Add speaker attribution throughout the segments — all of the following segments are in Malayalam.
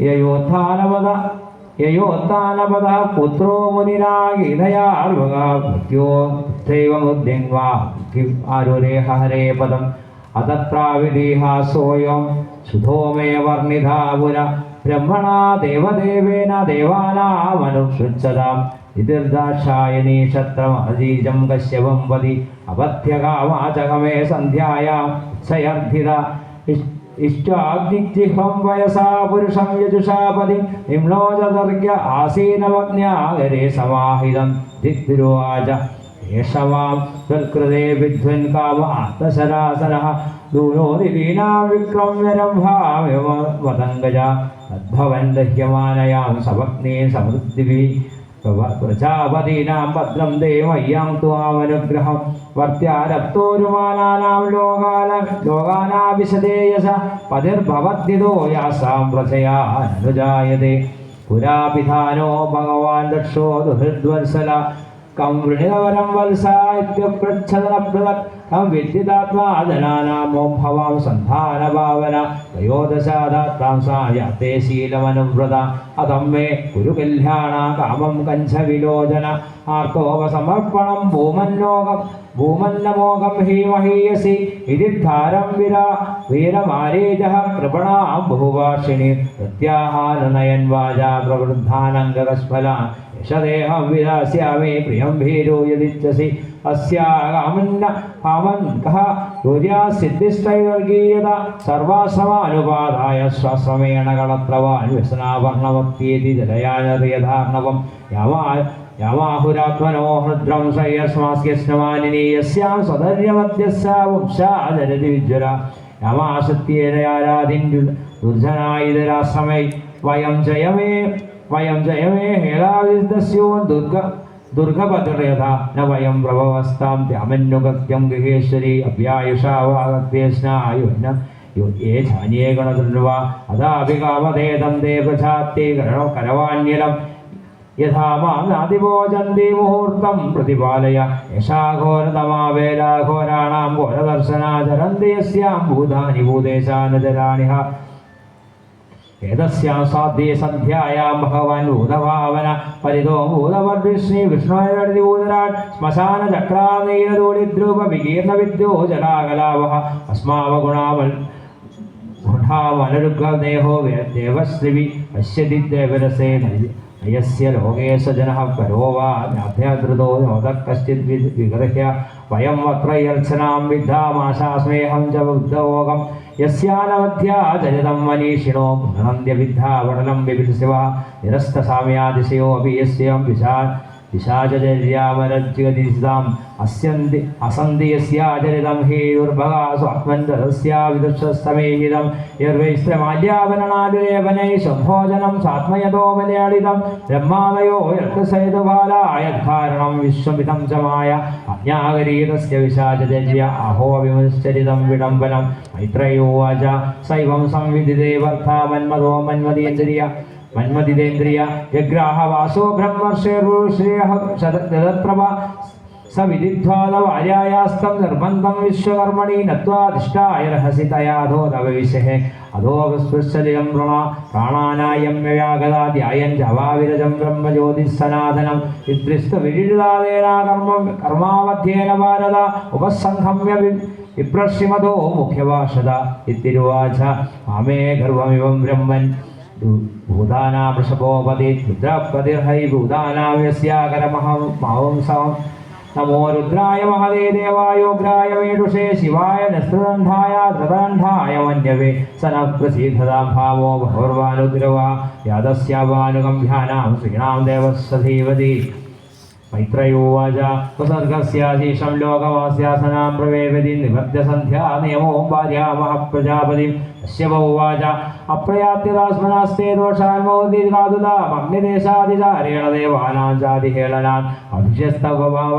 Speaker 1: ययोत्थानपद, ययोत्थानपदः, पुत्रो मुनिरागिदयार्भगा भृत्यो दैवमुद्यङ्वा किम् आरुरेह सुधो मे वर्णिधा पुनः ब्रह्मणा देवदेवेन देवानामनुसृच्छताम् इतिर्दाक्षायणी शत्रमजीजं कश्यवं वदि अपथ्यकामाचकमे इष्टाग्निजिह्वं वयसा पुरुषं यजुषापदि निम्नोजदर्ग्य आसीनवज्ञागरे समाहितं दिग्भिरोवाच एषवां त्वत्कृते विध्वन् काम आत्मशरासनः പ്രജാപതീനാം ഭദ്രം ദേവയ്യാം ത്വാമനുഗ്രഹം വർദ്ധ്യാരപ്തോരുമാനാനാം ലോകാന ലോകാനാവിശദേയസ പതിർഭവദ്ധിതോ യാസാം പ്രജയാ അനുജായതേ പുരാപിധാനോ ഭഗവാൻ ദക്ഷോ ദുഹൃദ്വത്സല കം വൃണിതവരം വത്സായിത്യപൃച്ഛദനഭൃതക് കം വിദ്യുതാത്മാ ജനാനാമോ ഭവാം സന്ധാനഭാവന. ത്രയോദശാദാത്താം സായാത്തെ ശീലമനുവ്രത. അതം മേ കുരുകല്യാണ കാമം കഞ്ചവിലോചന. ആർത്തോപസമർപ്പണം ഭൂമന്നോകം. ഭൂമന്നമോകം ഹി മഹീയസി. വിദിദ്ധാരം വിരാ വീരമാരീജ കൃപണാം ബഹുഭാഷിണി പ്രത്യാഹാരനയൻ വാചാ പ്രവൃദ്ധാനംഗകസ്ഫല യശദേഹം വിദാസ്യാമേ പ്രിയം ഭീരോ യദിച്ഛസി അസ്യാകാമന്ന കാമൻ കഹ യോര്യാ സിദ്ധിസ്ഥൈവർഗീയത സർവാശ്രമാനുപാതായ ശ്വാസമേണ കളത്രവാൻ വ്യസനാവർണവത്യേതി ജലയാനറിയധാർണവം യമാ യമാഹുരാത്മനോ ഹൃദ്രം ശ്രയസ്മാസ്യസ്നമാനിനി യസ്യാം സദര്യമധ്യസ്യ വംശാചരതി വിജ്വര യമാസത്യേനയാരാധിൻ ദുർജനായുധരാശ്രമൈ വയം ജയമേ वयं च एवे दुर्गा दुर्ग, दुर्गभद्रयथा न वयं प्रभवस्तां त्यामन्युगत्यं गृहेश्वरी अभ्यायुषावागत्ये यो ये छान्ये गणतृण्वा अथापि कामधेदं ते प्रचात्ते करणो करवान्यलं यथा माँ नातिभोजन्ति मुहूर्तं प्रतिपालय। यशा घोरतमा घोराणां घोरदर्शना चरन्ति यस्यां भूतानि भूतेशानचराणिः ഏതസ്യാം സാധ്യേ സന്ധ്യായാം ഭഗവാൻ ഭൂതഭാവന പരിതോ ഭൂതവർവിഷ്ണി വിഷ്ണുരടി ഭൂതരാട് ശ്മശാന ചക്രാനീലൂളിദ്രൂപ വികീർണ വിദ്യോ ജലാകലാവഹ അസ്മാവഗുണാവൽ ദേഹോ ദേവശ്രീവി പശ്യതി ദേവരസേ यस्य लोकेश जनः परो वा अभ्यदृतो नोदः कश्चित् विगृह्य। वयं अत्र यर्चनां विद्धामाशास्मेऽहं च बुद्धभोगं। यस्यानवध्या जयदं मनीषिणो धनन्द्यविद्धा वडलं विभिषिवः निरस्तसाम्यादिशयो अपि यस्यं विशा പിശാചര്യാമരജ്യതിതാം അസ്യന്തി അസന്ധിയസ്യാചരിതം ഹേ ദുർഭഗാ സ്വാത്മന്തരസ്യാ വിദുഷസ്തമേഹിതം യർവൈശ്രമാല്യാവരണാലുലേപനൈ സംഭോജനം സാത്മയതോ മലയാളിതം. ബ്രഹ്മാദയോ യത്സൈതുബാലായദ്ധാരണം വിശ്വമിതം ച മായ അജ്ഞാകരീതസ്യ വിശാചര്യ അഹോ വിമുശ്ചരിതം വിടംബനം. മൈത്രയോ വാച സൈവം സംവിദിതേ വർത്താ മന്മതോ മന്മതീന്ദ്രിയ. മന്മതിതേന്ദ്രിയ ജഗ്രാഹ വാസോ ശതപ്രഭ സ വിദിധ്വാദവാര്യായാസ്തം നിർബന്ധം വിശ്വകർമ്മണി നത്വാധിഷ്ഠായ രഹസി തയാധോ നവവിശേ അധോ സ്പൃശലിയം പ്രണ പ്രാണാനായം വ്യാഗതാധ്യായൻ ജവാവിരജം ബ്രഹ്മജ്യോതിസ്സനാഥനം വിദ്രിസ്തു വിരിതാദേന കർമ്മ കർമാവധ്യേന ഭാരത ഉപസംഹമ്യ വി- വിപ്രശ്രിമതോ മുഖ്യഭാഷത. ഇത്തിരുവാച മാമേ ഗർവമിവം ബ്രഹ്മൻ भूताना वृषभोपति रुद्रपति हई वृषभोपदे रुद्रपदिर्हैभूतानाव्यस्याकरमहंसां नमो रुद्राय महदे देवायोग्राय मेडुषे शिवाय नस्तदण्ठाय तदण्ठाय मन्यवे स न प्रसीधदा भावो भगवानुग्रवा यादस्यावानुगम्भ्यानां श्रीणां देवः सधीवति मैत्रयोवाच उपसर्गस्याशेषं लोकवास्यासनां निबद्ध सन्ध्या नियमो भार्यामः प्रजापतिं पश्यव उवाच अप्रयाप्तिरास्मनास्ते दोषान्मोदिरादुदामग्निदेशादिचारेण देवानां चादिहेलनान् अभिषस्तवभाव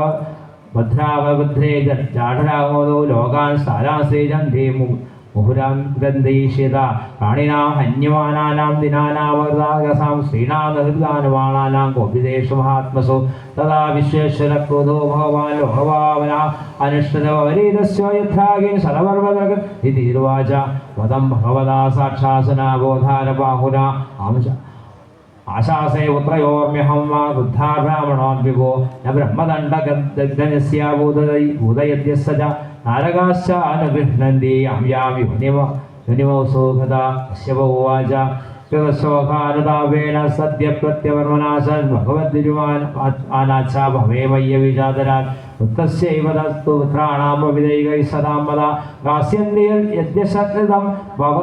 Speaker 1: भद्रावबुद्धे जाढरामोदो लोकान् स्थानाश्रेजन्ति ഗ്രന്ഥീഷിത പ്രാണിനാം ഹന്യമാനാനാം ദിനാനാമൃതാഗസാം ശ്രീണാം നിർദാനമാണാനാം കോപിതേഷു മഹാത്മസു. തഥാ വിശ്വേശ്വര ക്രോധോ ഭഗവാൻ ലോകഭാവന അനുഷ്ഠിതവരീതസ്യോ യഥാഗിൻ സരപർവതകൻ ഇതി തിരുവാച. വദം ഭഗവതാ സാക്ഷാസനാബോധാന ബാഹുന ആംശ ആശാസേ പുത്രയോർമ്യഹം വാ വൃദ്ധാബ്രാഹ്മണോദ്വിഭോ ന ബ്രഹ്മദണ്ഡഗദ്ഗനസ്യാഭൂതൈ ഭൂതയദ്യസ്സ ച നാരകാശ്ച അനുഗൃഹ്ണന്തി യാം യാം യുനിമ ശിവ ഉവാച. കൃതശോകാനുതാപേണ സദ്യ പ്രത്യവർമനാശൻ ഭഗവദ്തിരുവാൻ ആനാച്ഛ ഭവേമയ്യ വിജാതരാൻ. വൃത്തസ്യൈവ തസ്തു പുത്രാണാം വിദൈകൈ സദാം മത ഗാസ്യന്തി യദ്യശതം ഭവ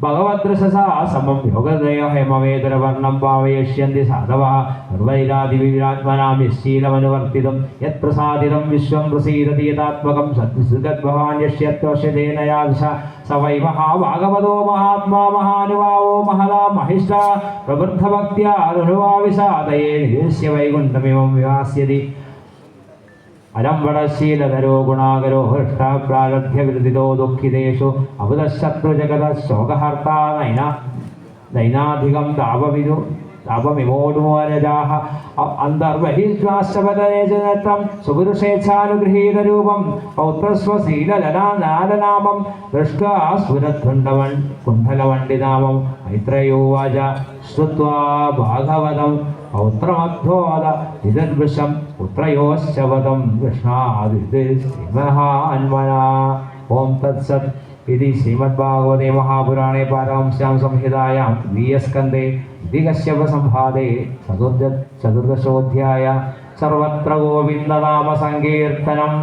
Speaker 1: భగవద్రససా సమయోగదయ హేమవేదరవర్ణం భావయిష్యంతి సాధవ సర్వైరాదివిరాత్మనాం యశ్శీలమనువర్తితం యత్ప్రసాదితం విశ్వం ప్రసీదతి యథాత్మకం సద్విసృగద్భవాన్ యశ్యత్వశదేనయాదశ స వై మహాభాగవతో మహాత్మా మహానుభావో మహలా మహిష్ట ప్రబుద్ధభక్త్యా అనుభావిసాదయే నివేశ్య వైకుంఠమిమం వివాస్యది അരംവടശീലധരോ ഗുണാകരോ ഹൃഷ്ടാപ്രാരഭ്യവിരുദിതോ ദുഃഖിതേഷു അബുധശത്രുജഗത ശോകഹർത്താ നൈന നൈനാധികം താപവിദു താപമിമോടുമോരജാഹ അന്തർബഹിശ്വാസപദനേജനത്രം സുപുരുഷേച്ഛാനുഗൃഹീതരൂപം പൗത്രസ്വശീലനാമം ദൃഷ്ട്വാ സുരധുണ്ടവൺ കുണ്ഠലവണ്ഡിനാമം മൈത്രയോവാച. ശ്രുത്വാ ഭാഗവതം. പൗത്രമധ്വോദ. ഇതദ്വൃശം പുത്രയോശ്ചവതം. കൃഷ്ണാദിത് ശ്രീമഹാന്മന. ഓം തത്സത്. इति श्रीमद्भागवते महापुराणे पारमस्यां संहितायां द्वियस्कन्दे द्विकश्यपसंभादे चतुर्द चतुर्दशोऽध्याय सर्वत्र गोविन्दनामसङ्कीर्तनम्।